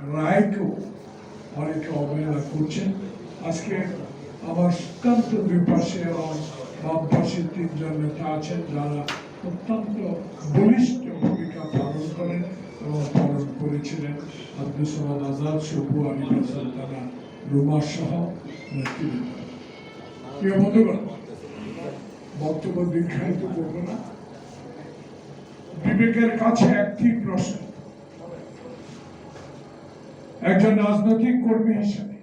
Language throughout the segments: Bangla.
রায়কেও অনেকে অবহেলা করছেন। আজকে আমার সুকান্ত দুই পাশে এবং বাম পাশে তিনজন নেতা আছেন যারা অত্যন্ত বলিষ্ঠ ভূমিকা পালন করেন এবং পালন করেছিলেন। আব্দুল সামাদ আজাদ, সবু আলী সুলতানা সহ নেতৃবৃন্দ। প্রিয় বক্তব্য দীর্ঘায়িত করব না। বিবেকের কাছে একটি প্রশ্ন। একজন রাজনৈতিক কর্মী হিসেবে।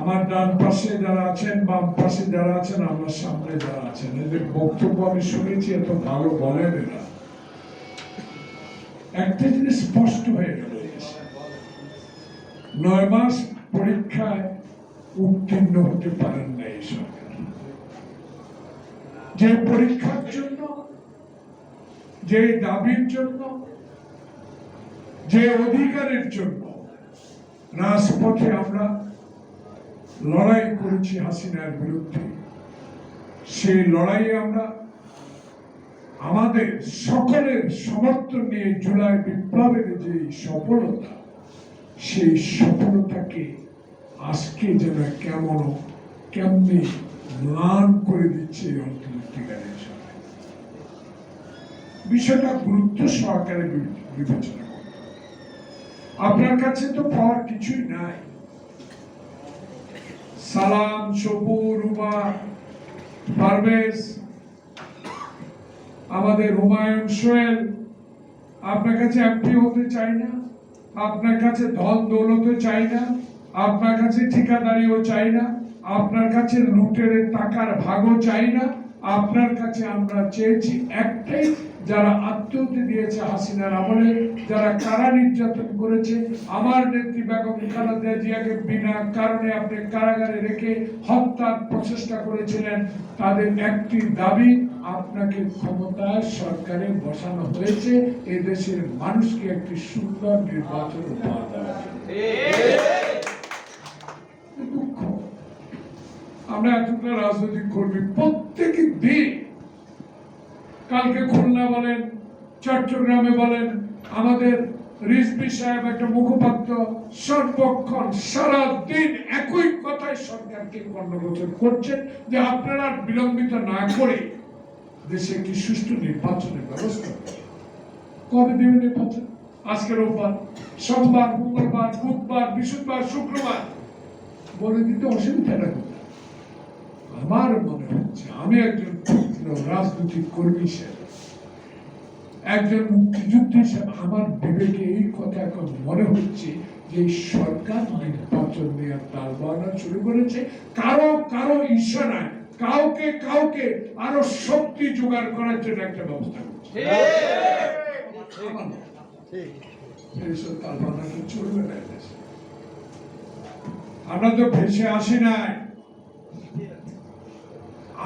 আমার ডান পাশে যারা আছেন, বাম পাশে যারা আছেন, আমার সামনে যারা আছেন এদের বক্তব্য আমি শুনেছি, এত ভালো বলেন এরা। একটা জিনিস স্পষ্ট হয়ে গেল নয় মাস পরীক্ষায় উত্তীর্ণ হতে পারেন না এই সরকার। যে পরীক্ষার জন্য যে দাবির জন্য যে অধিকারের জন্য রাজপথে আমরা লড়াই করেছি হাসিনার বিরুদ্ধে, সেই লড়াইয়ে আমরা আমাদের সকলের সমর্থন নিয়ে জুলাই বিপ্লবের যে সফলতা, সেই সফলতাকে আজকে যেন কেমন, কেমনি ম্লান করে দিচ্ছে অন্তর্বর্তীকালীন বিষয়টা গুরুত্ব সহকারে বিবেচনা আপনার কাছে তো পাওয়ার কিছুই নাই। সালাম সবু রুমা, পারভেজ, আমাদের হুমায়ুন সোহেল, আপনার কাছে এমপি হতে চাই না, আপনার কাছে ধন দৌলতও চাই না, আপনার কাছে ঠিকাদারিও চাই না, আপনার কাছে লুটের টাকার ভাগও চাই না আপনার কাছে আমরা চেয়েছি একটাই, যারা আত্মহত্যা দিয়েছে হাসিনার আমলে, যারা কারা নির্যাতন করেছে, আমার নেত্রী বেগম খালেদা জিয়াকে বিনা কারণে আপনি কারাগারে রেখে হত্যার প্রচেষ্টা করেছিলেন, তাদের একটি দাবি, আপনাকে ক্ষমতায় সরকারে বসানো হয়েছে, এদেশের মানুষকে একটি সুন্দর নির্বাচন উপহার দেওয়ার জন্য। দুঃখ আমরা এতটা রাজনৈতিক কর্মী প্রত্যেক দিন কালকে খুলনা বলেন, চট্টগ্রামে বলেন, আমাদের রিজবি সাহেব একটা মুখপাত্র, সর্বক্ষণ সারা দিন একই কথায় সরকারকে কর্ণগোচর করছেন যে আপনারা বিলম্বিত না করে দেশে একটি সুষ্ঠু নির্বাচনের ব্যবস্থা কবে দেবে নির্বাচন? আজকে রোববার, সোমবার, মঙ্গলবার, বুধবার, বৃহস্পতিবার, শুক্রবার। বলে দিতে অসুবিধাটা কোথায় আমার মনে হচ্ছে আমি একজন রাজনৈতিক কর্মী হিসেবে একজন মুক্তিযুদ্ধ হিসেবে আমার বিবেকে এই কথা এখন মনে হচ্ছে যে সরকার নির্বাচন নিয়ে তাল বাড়ানো শুরু করেছে। কারও কারও ইশারায় কাউকে কাউকে আরও শক্তি জোগাড় করার জন্য একটা ব্যবস্থা করছে। আমরা তো ভেসে আসি নাই।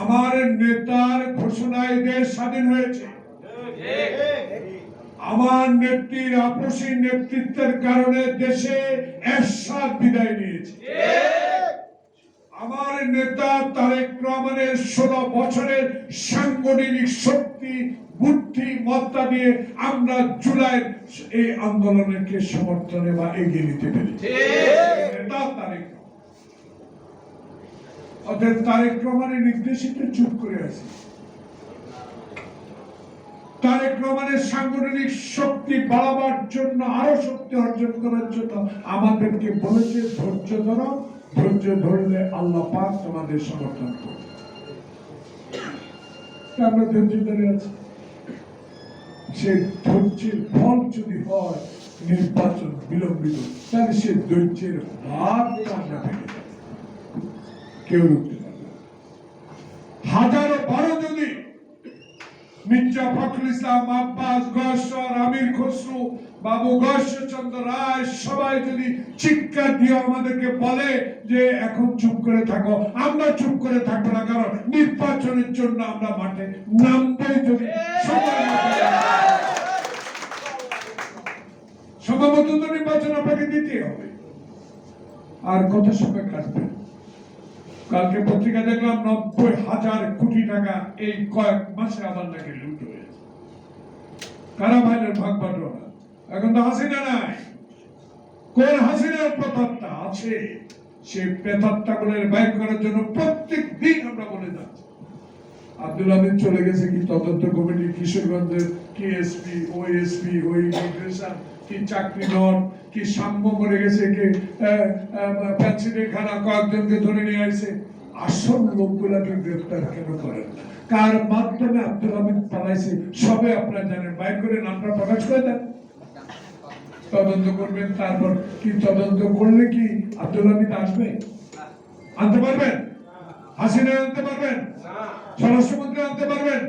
আমার নেতার ঘোষণায় দেশ স্বাধীন হয়েছে। আমার নেত্রীর আপসী নেতৃত্বের কারণে দেশে এরশাদ বিদায় নিয়েছে। আমার নেতা তারেক রহমানের ষোলো বছরের সাংগঠনিক শক্তি, বুদ্ধি, মত্তা দিয়ে আমরা জুলাই এই আন্দোলনকে সমর্থনে বা এগিয়ে নিতে পেরেছি। নেতা তারেক অতএব তারেক রহমানের নির্দেশিত চুপ করে আছে। তারেক রহমানের সাংগঠনিক শক্তি বাড়াবার জন্য, আরও শক্তি অর্জন করার জন্য আমাদেরকে বলেছে, ধৈর্য ধরো, ধৈর্য ধরলে আল্লাহ পাক তোমাদের সমর্থন করবে। আমরা ধৈর্য ধরে আছি। সে ধৈর্যের ফল যদি হয়, নির্বাচন বিলম্বিত, তাহলে সে ধৈর্যের ভাগ আমরা ভেঙে কেউ রুখতে পারবে না। হাজারো বারো যদি মির্জা ফখরুল ইসলাম, আব্বাস গয়েশ্বর আমির খসরু, বাবু গয়েশ্বরচন্দ্র রায়, সবাই যদি চিৎকার দিয়ে আমাদেরকে বলে যে, এখন চুপ করে থাকো, আমরা চুপ করে থাকব না, কারণ নির্বাচনের জন্য আমরা মাঠে নামবই যদি। সম্ভবত তো নির্বাচন আপনাকে দিতে হবে আর কত সময় কাটবে কালকে পত্রিকা দেখলাম নব্বই হাজার কোটি টাকা এই কয়েক মাসে আমার নাকি লুট হয়েছে কারা ভাইলের ভাগ বাটোয়ারা এখন তো হাসিনা নাই কোন হাসিনার প্রেতাত্মা আছে সে প্রেতাত্মাগুলোর বাইর করার জন্য প্রত্যেক দিন আমরা বলে যাচ্ছি আব্দুল হামিদ চলে গেছে কি তদন্ত কমিটি কিশোরগঞ্জের কি এসপি ওএসপি ওই ইমিগ্রেশন কি চাকরি নট কি সাম্য মরে গেছে কি প্যান্সিলের খানা কয়েকজনকে ধরে নিয়ে আসে আসল লোকগুলাকে গ্রেফতার কেন করেন? কার মাধ্যমে আব্দুল হামিদ পালাইছে সবে আপনারা জানেন। বাইর করে নামটা প্রকাশ করে দেন। তদন্ত করবেন তারপর কি তদন্ত করলে কি আব্দুল হামিদ আসবে? আনতে পারবেন? হাসিনা আনতে পারবেন? স্বরাষ্ট্রমন্ত্রী আনতে পারবেন?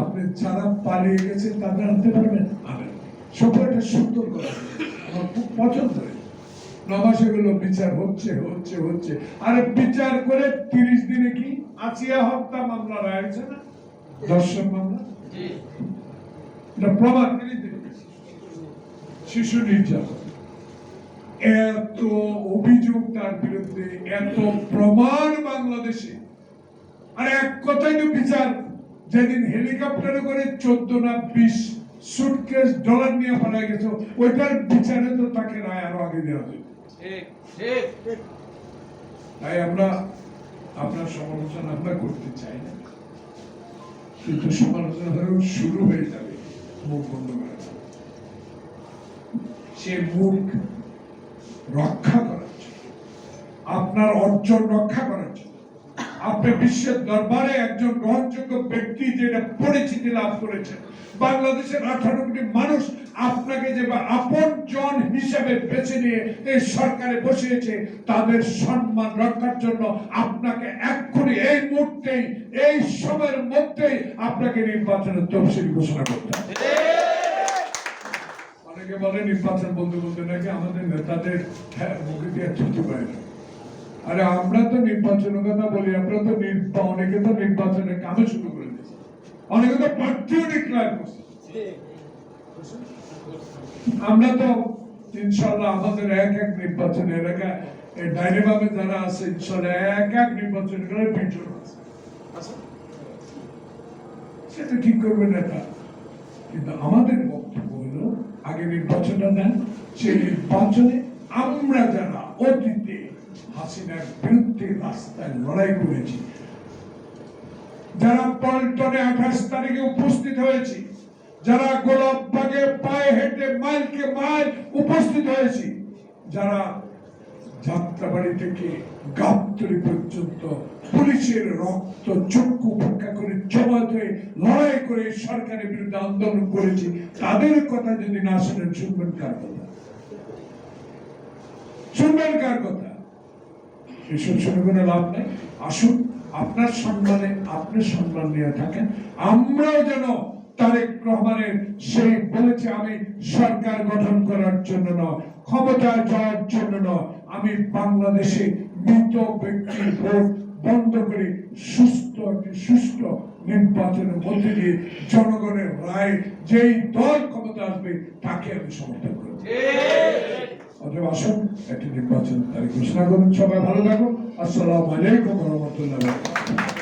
আপনি যারা পালিয়ে গেছেন তাদের আনতে পারবেন? আনেন সফরটা সুন্দর করে। আমার খুব পছন্দ নমাসে বিচার হচ্ছে হচ্ছে হচ্ছে। আরে বিচার করে তিরিশ দিনে কি আচিয়া হত্যা মামলা রয়েছে না? দর্শন মামলা? এটা প্রমাণ শিশু নির্যাতন। এত অভিযোগ তার বিরুদ্ধে এত প্রমাণ বাংলাদেশে। আর এক কথাই তো বিচার। যেদিন হেলিকপ্টারে করে চোদ্দ না বিশ সুটকেস ডলার নিয়ে পালা গেছে। ওইটার বিচারে তো তাকে রায় আরও আগে দেওয়া ঠিক তাই আমরা আপনার সমালোচনা আমরা করতে চাই না। কিন্তু সমালোচনা ধরো শুরু হয়ে যাবে মুখ বন্ধ করা সে মুখ রক্ষা করার জন্য। আপনার অর্জন রক্ষা করার আপনি বিশ্বের দরবারে একজন গ্রহণযোগ্য ব্যক্তি যেটা পরিচিতি লাভ করেছেন। বাংলাদেশের আঠারো কোটি মানুষ আপনাকে যে আপন জন হিসেবে বেছে নিয়ে এই সরকারে বসিয়েছে তাদের সম্মান রক্ষার জন্য আপনাকে এক্ষুনি এই মুহূর্তেই এই সময়ের মধ্যেই আপনাকে নির্বাচনের তফসিল ঘোষণা করতে হবে। অনেকে বলে নির্বাচন বন্ধু বলতে নাকি আমাদের নেতাদের হ্যাঁ, মুখে দিয়ে থুতু পায় না। আরে আমরা তো নির্বাচনের কথা বলি, আমরা তো অনেকে তো নির্বাচনের কামে শুরু করে দিয়েছে। অনেকে তো প্রার্থীও ডিক্লেয়ার করছে। আমরা তো ইনশাল্লাহ আমাদের এক এক নির্বাচন এলাকা যারা আছে ইনশাল্লাহ এক এক নির্বাচন করে পিছন আছে। সেটা ঠিক করবে নেতা কিন্তু আমাদের বক্তব্য হলো, আগে নির্বাচনটা দেন, সেই নির্বাচনে আমরা যারা অতীতে হাসিনার বিরুদ্ধে রাস্তায় লড়াই করেছি। যারা পল্টনে আঠাশ তারিখে উপস্থিত হয়েছি, যারা গোলাপবাগে পায়ে হেঁটে মাইলকে মাইল উপস্থিত হয়েছি, যারা যাত্রাবাড়ি থেকে গাবতলি পর্যন্ত পুলিশের রক্ত চক্ষু উপেক্ষা করে জমাত হয়ে লড়াই করে সরকারের বিরুদ্ধে আন্দোলন করেছি, তাদের কথা যদি না শুনেন, শুনবেন কার কথা? শুনবেন কার কথা? এসব শুনে কোনো লাভ নেই। আসুন, আপনার সম্মানে আপনি সম্মান নিয়ে থাকেন। আমরাও যেন তারেক রহমানের সেই বলেছে, আমি সরকার গঠন করার জন্য নয় ক্ষমতায় যাওয়ার জন্য নয়। আমি বাংলাদেশে মৃত ব্যক্তির ভোট বন্ধ করে সুস্থ একটি সুষ্ঠু নির্বাচনের মধ্যে দিয়ে জনগণের রায়, যেই দল ক্ষমতা আসবে, তাকে আমি সমর্থন করব। অতএব আসুন একটি নির্বাচন তারিখ ঘোষণা করুন। সবাই ভালো থাকুন। আসসালামু আলাইকুম রহমতুল্লাহ